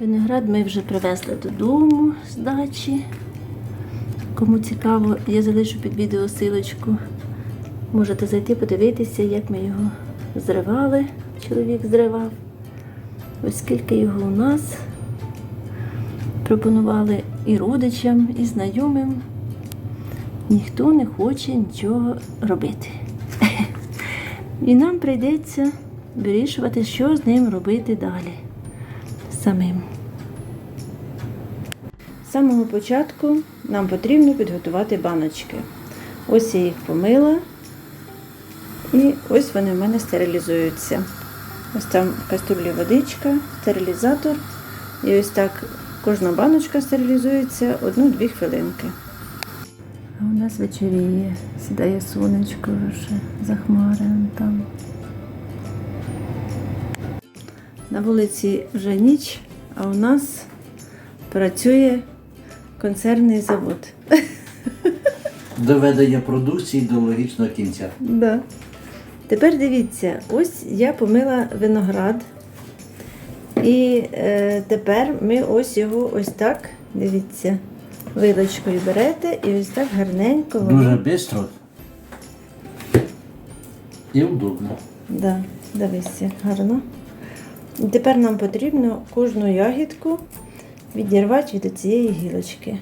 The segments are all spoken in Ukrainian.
Виноград ми вже привезли додому з дачі. Кому цікаво, я залишу під відео силочку. Можете зайти подивитися, як ми його зривали. Чоловік зривав. Ось скільки його у нас. Пропонували і родичам, і знайомим. Ніхто не хоче нічого робити. І нам прийдеться вирішувати, що з ним робити далі самим. З самого початку нам потрібно підготувати баночки. Ось я їх помила, і ось вони в мене стерилізуються. Ось там в каструлі водичка, стерилізатор. І ось так кожна баночка стерилізується одну-дві хвилинки. А у нас вечоріє, сідає сонечко вже за хмарами там. На вулиці вже ніч, а у нас працює консервний завод. Доведення продукції до логічного кінця. Да. Тепер дивіться, ось я помила виноград. І е, тепер ми ось його ось так, дивіться, вилочкою берете і ось так гарненько. Дуже швидко і удобно. Да, дивись, як гарно. Тепер нам потрібно кожну ягідку відірвати від цієї гілочки.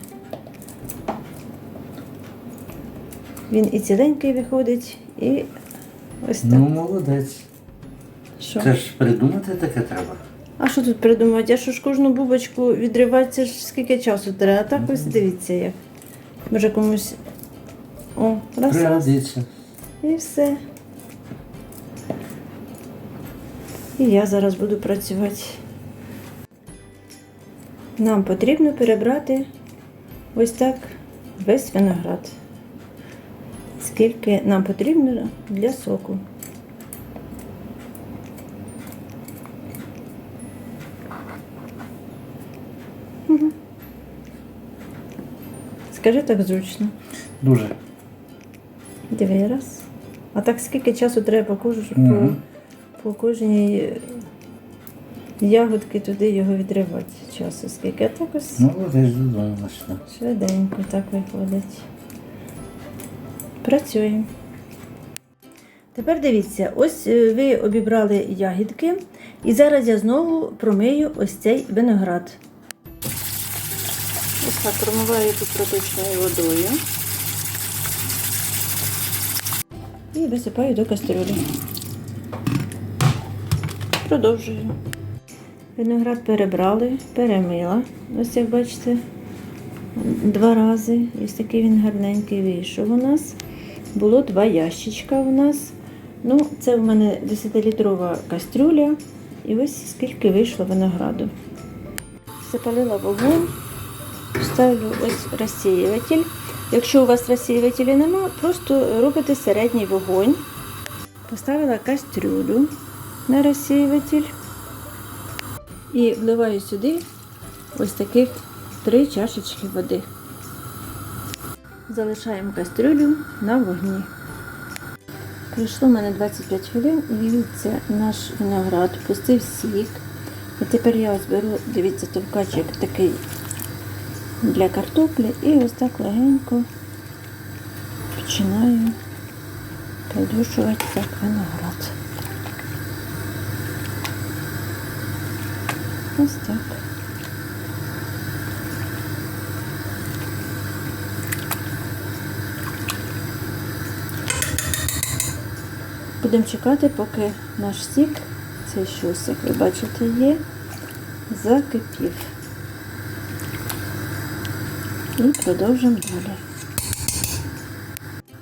Він і ціленький виходить, і ось так. Ну, молодець. Що? Це ж придумати таке треба. А що тут придумати? А що ж кожну бубочку відривати, це ж скільки часу треба? А так ось дивіться як. Може комусь. О, раз, раз. І все. І я зараз буду працювати. Нам потрібно перебрати ось так весь виноград. Скільки нам потрібно для соку. Скажи так зручно. Дуже. Диви раз. А так скільки часу треба по, кож... Мгм. По, кожній ягодки туди його відривати часу, скільки. А так ось Молодець додумалася. швиденько так виходить. Працюємо. Тепер дивіться, ось е, ви обібрали ягідки, і зараз я знову промию ось цей виноград. Ось так промиваю тут проточною водою. І висипаю до кастрюлі. Продовжую. Виноград перебрали, перемила. Ось як бачите, два рази. Ось такий він гарненький вийшов у нас. Було два ящичка у нас. Ну, це в мене 10-літрова кастрюля. І ось скільки вийшло винограду. Запалила вогонь, ставлю ось розсіюватель. Якщо у вас розсіювателя нема, просто робите середній вогонь. Поставила кастрюлю на розсіюватель і вливаю сюди ось таких три чашечки води. Залишаємо кастрюлю на вогні. Пройшло в мене 25 хвилин і дивіться, наш виноград пустив сік. І тепер я ось беру, дивіться, товкачик такий для картоплі і ось так легенько починаю придушувати так виноград. Ось так. Будемо чекати, поки наш сік, цей щось, як ви бачите, є, закипів. І продовжимо далі.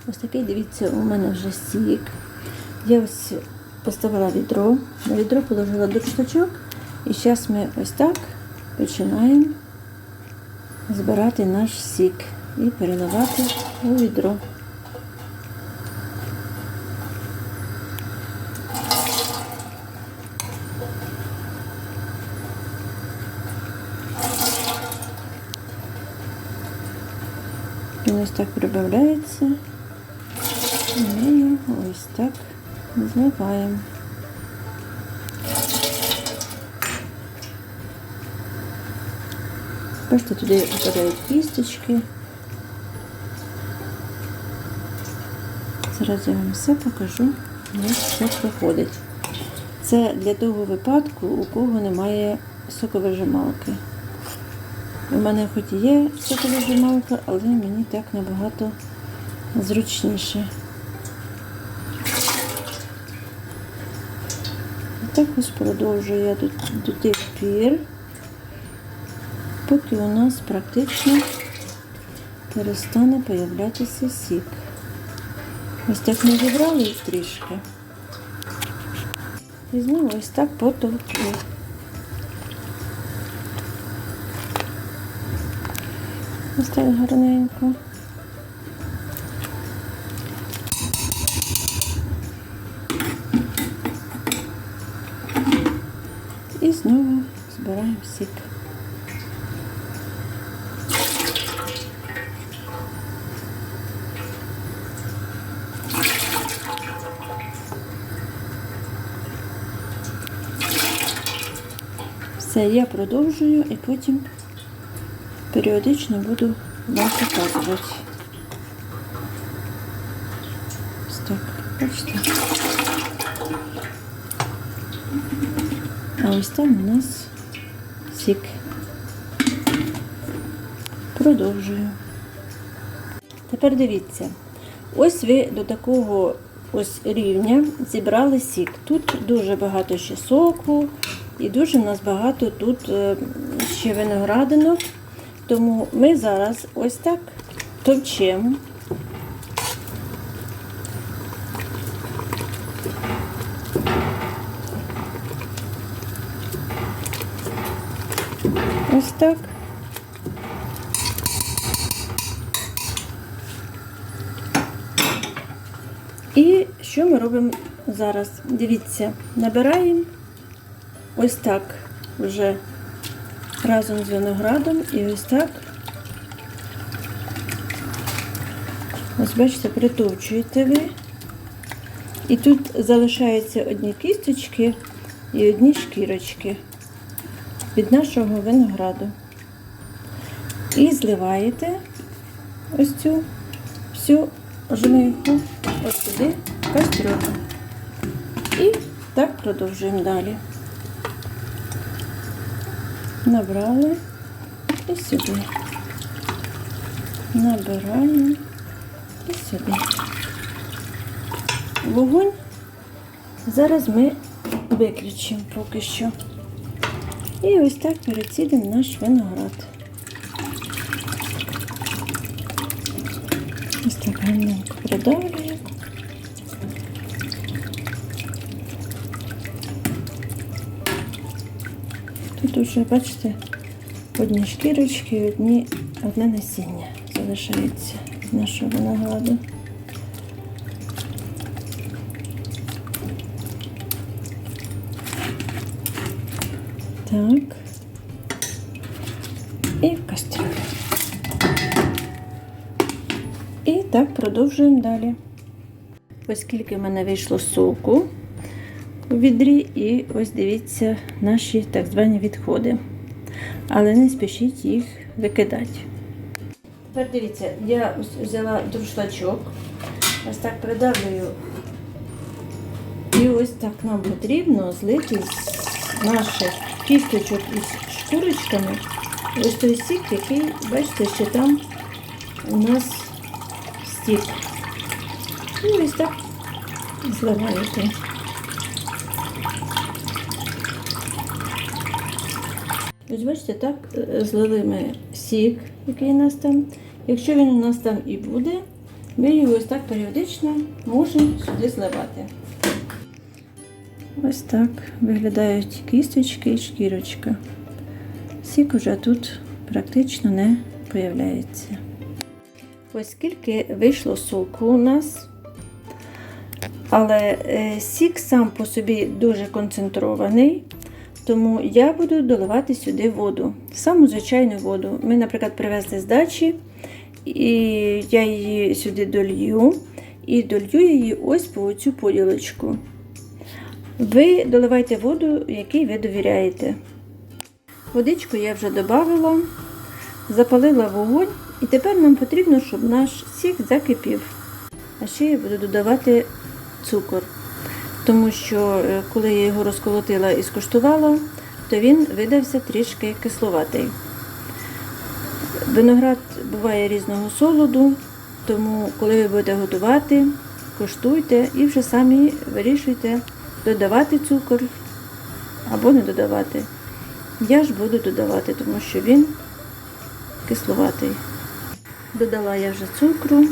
Ось такий, дивіться, у мене вже сік. Я ось поставила відро, на відро положила дурштачок. І зараз ми ось так починаємо збирати наш сік і переливати у відро. Він ось так прибавляється. І ми його ось так зливаємо. Бачите, туди випадають кісточки. Зараз я вам все покажу, як все проходить. Це для того випадку, у кого немає соковижималки. У мене хоч і є соковижималка, але мені так набагато зручніше. І так ось продовжую я до, до тих пір, поки у нас практично перестане появлятися сік. Ось так ми зібрали трішки. І знову ось так потовкли. Ось так гарненько. І знову збираємо сік. Я продовжую і потім періодично буду вам показувати. Ось так, бачите. А ось там у нас сік. Продовжую. Тепер дивіться, ось ви до такого ось рівня зібрали сік. Тут дуже багато ще соку і дуже нас багато тут е, ще виноградинок. Тому ми зараз ось так товчемо. Ось так. І що ми робимо зараз? Дивіться, набираємо ось так вже разом з виноградом і ось так. Ось бачите, притовчуєте ви. І тут залишаються одні кісточки і одні шкірочки від нашого винограду. І зливаєте ось цю всю жмиху ось сюди в кастрюлю. І так продовжуємо далі. Набрали і сюди. Набираємо і сюди. Вогонь зараз ми виключимо поки що. І ось так перецідимо наш виноград. Ось так гарненько придавлюємо. Тут уже, бачите, одні шкірочки одні, одне насіння залишається з нашого винограду. Так. І в кастрюлю. І так продовжуємо далі. Оскільки в мене вийшло соку у відрі, і ось дивіться наші так звані відходи. Але не спішіть їх викидати. Тепер дивіться, я взяла друшлачок, ось так придавлюю. І ось так нам потрібно злити наших кісточок із шкурочками. Ось той сік, який, бачите, що там у нас стік. І ось так зливаєте. Ось бачите, так е, злили ми сік, який у нас там. Якщо він у нас там і буде, ми його ось так періодично можемо сюди зливати. Ось так виглядають кісточки і шкірочка. Сік уже тут практично не появляється. Ось скільки вийшло соку у нас. Але е, сік сам по собі дуже концентрований, тому я буду доливати сюди воду. Саму звичайну воду. Ми, наприклад, привезли з дачі, і я її сюди долью, і долью її ось по цю поділочку. Ви доливайте воду, якій ви довіряєте. Водичку я вже додавала. запалила вогонь, і тепер нам потрібно, щоб наш сік закипів. А ще я буду додавати цукор, тому що е, коли я його розколотила і скуштувала, то він видався трішки кисловатий. Виноград буває різного солоду, тому коли ви будете готувати, коштуйте і вже самі вирішуйте, додавати цукор або не додавати. Я ж буду додавати, тому що він кисловатий. Додала я вже цукру,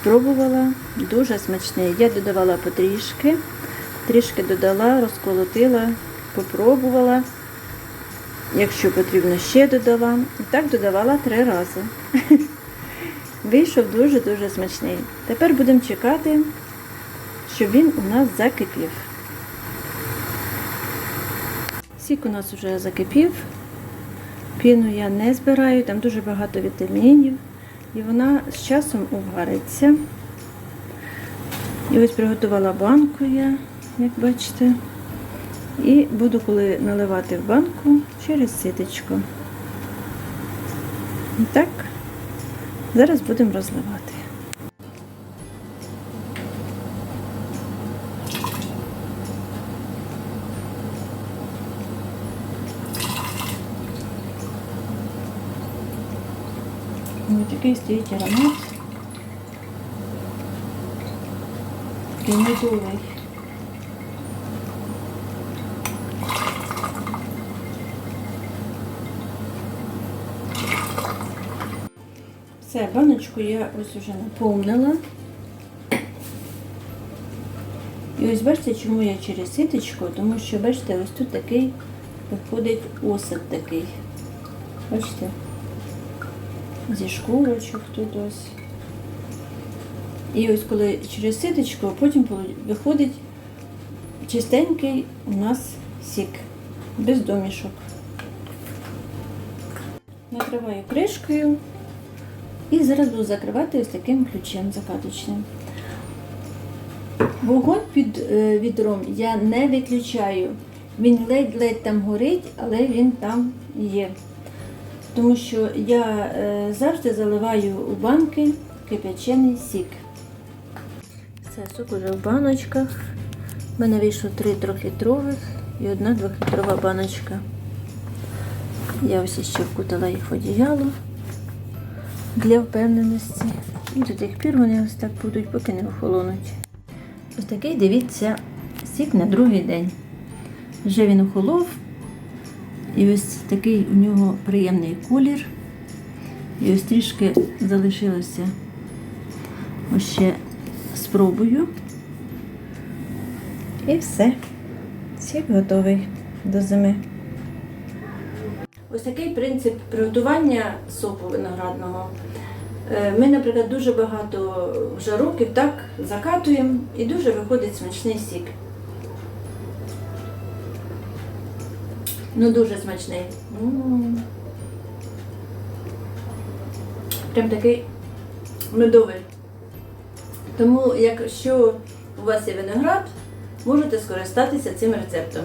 спробувала, дуже смачний. Я додавала потрішки, трішки додала, розколотила, попробувала. Якщо потрібно, ще додала. І так додавала три рази. Вийшов дуже-дуже смачний. Тепер будемо чекати, щоб він у нас закипів. Сік у нас вже закипів. Піну я не збираю, там дуже багато вітамінів. І вона з часом увариться. І ось приготувала банку я, як бачите. І буду, коли наливати в банку, через ситечко. І так, зараз будемо розливати. Ось такий стоїть аромат. Такий медовий. Все, баночку я ось уже наповнила. І ось бачите, чому я через ситочку, тому що, бачите, ось тут такий виходить осад такий. Бачите? Зі шкурочок тут ось. І ось коли через ситочку, потім виходить чистенький у нас сік, без домішок. Накриваю кришкою. І зараз буду закривати ось таким ключем закаточним. Вогонь під е, відром я не виключаю. Він ледь-ледь там горить, але він там є. Тому що я е, завжди заливаю у банки кип'ячений сік. Все, сок уже в баночках. У мене вийшло три трьохлітрових і одна двохлітрова баночка. Я ось ще вкутала їх в одіяло для впевненості. І до тих пір вони ось так будуть, поки не охолонуть. Ось такий, дивіться, сік на другий день. Вже він охолов. І ось такий у нього приємний колір. І ось трішки залишилося. Ось ще спробую. І все. Сік готовий до зими. Ось такий принцип приготування соку виноградного. Е, Ми, наприклад, дуже багато вже років так закатуємо і дуже виходить смачний сік. Ну, дуже смачний. Прям такий медовий. Тому, якщо у вас є виноград, можете скористатися цим рецептом.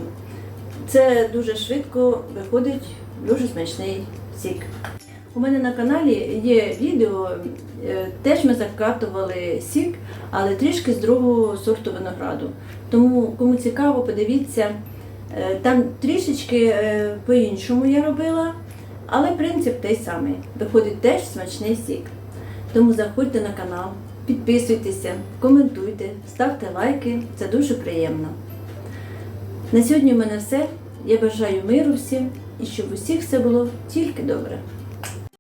Це дуже швидко виходить дуже смачний сік. У мене на каналі є відео, е, теж ми закатували сік, але трішки з другого сорту винограду. Тому, кому цікаво, подивіться. Е, Там трішечки е, по-іншому я робила, але принцип той самий. Виходить теж смачний сік. Тому заходьте на канал, підписуйтеся, коментуйте, ставте лайки, це дуже приємно. На сьогодні в мене все. Я бажаю миру всім і щоб усіх все було тільки добре.